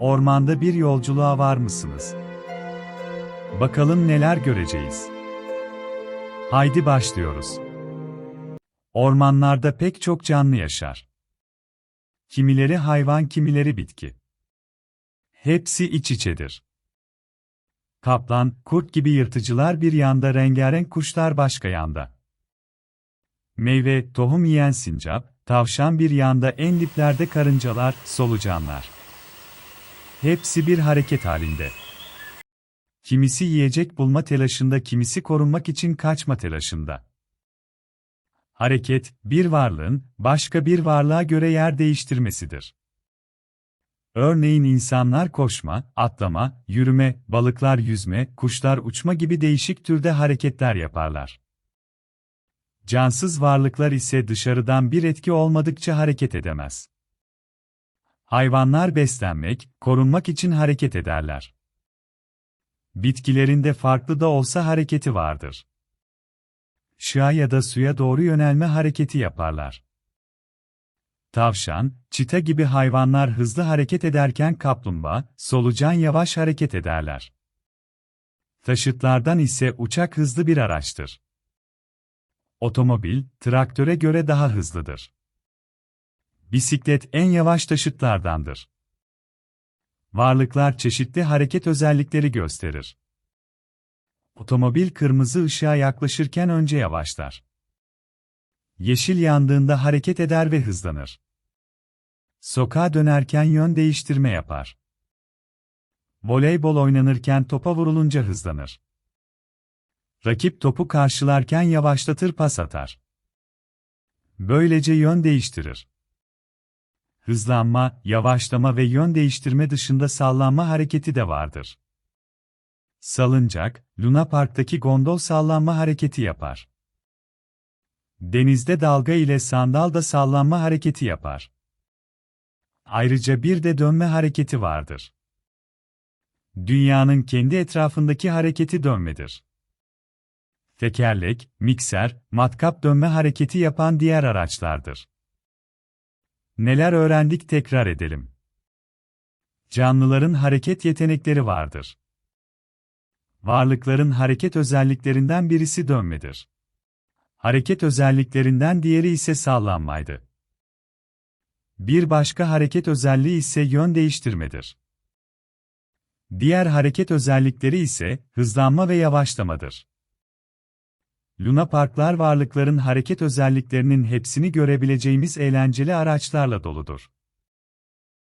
Ormanda bir yolculuğa var mısınız? Bakalım neler göreceğiz. Haydi başlıyoruz. Ormanlarda pek çok canlı yaşar. Kimileri hayvan, kimileri bitki. Hepsi iç içedir. Kaplan, kurt gibi yırtıcılar bir yanda, rengarenk kuşlar başka yanda. Meyve, tohum yiyen sincap, tavşan bir yanda, en diplerde karıncalar, solucanlar. Hepsi bir hareket halinde. Kimisi yiyecek bulma telaşında, kimisi korunmak için kaçma telaşında. Hareket, bir varlığın, başka bir varlığa göre yer değiştirmesidir. Örneğin insanlar koşma, atlama, yürüme, balıklar yüzme, kuşlar uçma gibi değişik türde hareketler yaparlar. Cansız varlıklar ise dışarıdan bir etki olmadıkça hareket edemez. Hayvanlar beslenmek, korunmak için hareket ederler. Bitkilerinde farklı da olsa hareketi vardır. Şığa ya da suya doğru yönelme hareketi yaparlar. Tavşan, çita gibi hayvanlar hızlı hareket ederken kaplumbağa, solucan yavaş hareket ederler. Taşıtlardan ise uçak hızlı bir araçtır. Otomobil, traktöre göre daha hızlıdır. Bisiklet en yavaş taşıtlardandır. Varlıklar çeşitli hareket özellikleri gösterir. Otomobil kırmızı ışığa yaklaşırken önce yavaşlar. Yeşil yandığında hareket eder ve hızlanır. Sokağa dönerken yön değiştirme yapar. Voleybol oynanırken topa vurulunca hızlanır. Rakip topu karşılarken yavaşlatır pas atar. Böylece yön değiştirir. Hızlanma, yavaşlama ve yön değiştirme dışında sallanma hareketi de vardır. Salıncak, Luna Park'taki gondol sallanma hareketi yapar. Denizde dalga ile sandal da sallanma hareketi yapar. Ayrıca bir de dönme hareketi vardır. Dünyanın kendi etrafındaki hareketi dönmedir. Tekerlek, mikser, matkap dönme hareketi yapan diğer araçlardır. Neler öğrendik tekrar edelim. Canlıların hareket yetenekleri vardır. Varlıkların hareket özelliklerinden birisi dönmedir. Hareket özelliklerinden diğeri ise sallanmaydı. Bir başka hareket özelliği ise yön değiştirmedir. Diğer hareket özellikleri ise hızlanma ve yavaşlamadır. Luna Parklar varlıkların hareket özelliklerinin hepsini görebileceğimiz eğlenceli araçlarla doludur.